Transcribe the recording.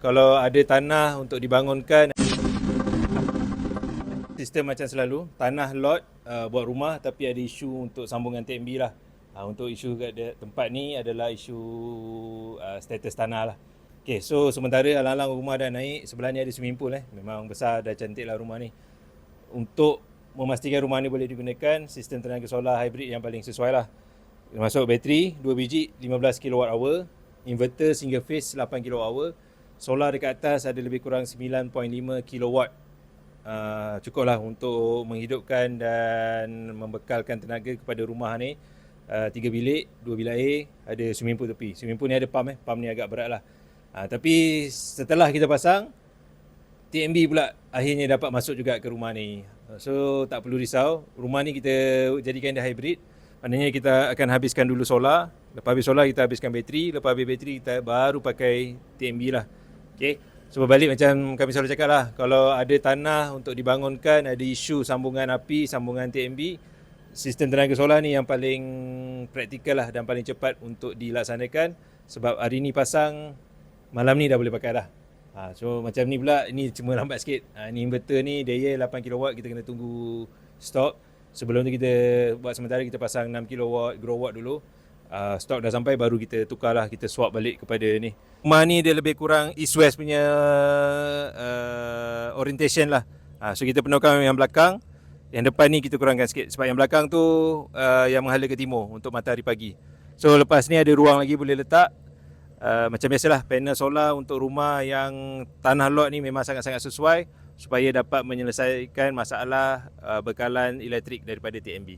Kalau ada tanah untuk dibangunkan sistem macam selalu tanah lot uh, buat rumah tapi ada isu untuk sambungan TMB lah. Uh, untuk isu kat de- tempat ni adalah isu uh, status tanah lah. Okay, so sementara alang-alang rumah dah naik, sebelah ni ada swimming pool eh. Memang besar dah cantik lah rumah ni. Untuk memastikan rumah ni boleh digunakan, sistem tenaga solar hybrid yang paling sesuai lah. Masuk bateri 2 biji 15 kWh, inverter single phase 8 kWh, solar dekat atas ada lebih kurang 9.5 kW. Uh, cukup lah untuk menghidupkan dan membekalkan tenaga kepada rumah ni. Uh, tiga bilik, dua bilik air, ada swimming pool tepi. Swimming pool ni ada pump eh, pump ni agak berat lah. Uh, tapi setelah kita pasang, TMB pula akhirnya dapat masuk juga ke rumah ni. So tak perlu risau, rumah ni kita jadikan dia hybrid. Maknanya kita akan habiskan dulu solar, lepas habis solar kita habiskan bateri, lepas habis bateri kita baru pakai TMB lah. Okay. So berbalik macam kami selalu cakap lah, kalau ada tanah untuk dibangunkan, ada isu sambungan api, sambungan TMB, sistem tenaga solar ni yang paling praktikal lah dan paling cepat untuk dilaksanakan sebab hari ni pasang, malam ni dah boleh pakai dah. Ha, so macam ni pula ini cuma lambat sikit. Ha, ni inverter ni daya 8 kW kita kena tunggu stok. Sebelum tu kita buat sementara kita pasang 6 kW grow watt dulu. Uh, stok dah sampai baru kita tukarlah kita swap balik kepada ni. Rumah ni dia lebih kurang east west punya uh, orientation lah. Uh, so kita penuhkan yang belakang. Yang depan ni kita kurangkan sikit sebab yang belakang tu uh, yang menghala ke timur untuk matahari pagi. So lepas ni ada ruang lagi boleh letak Uh, macam biasalah panel solar untuk rumah yang tanah lot ni memang sangat-sangat sesuai supaya dapat menyelesaikan masalah uh, bekalan elektrik daripada TMB.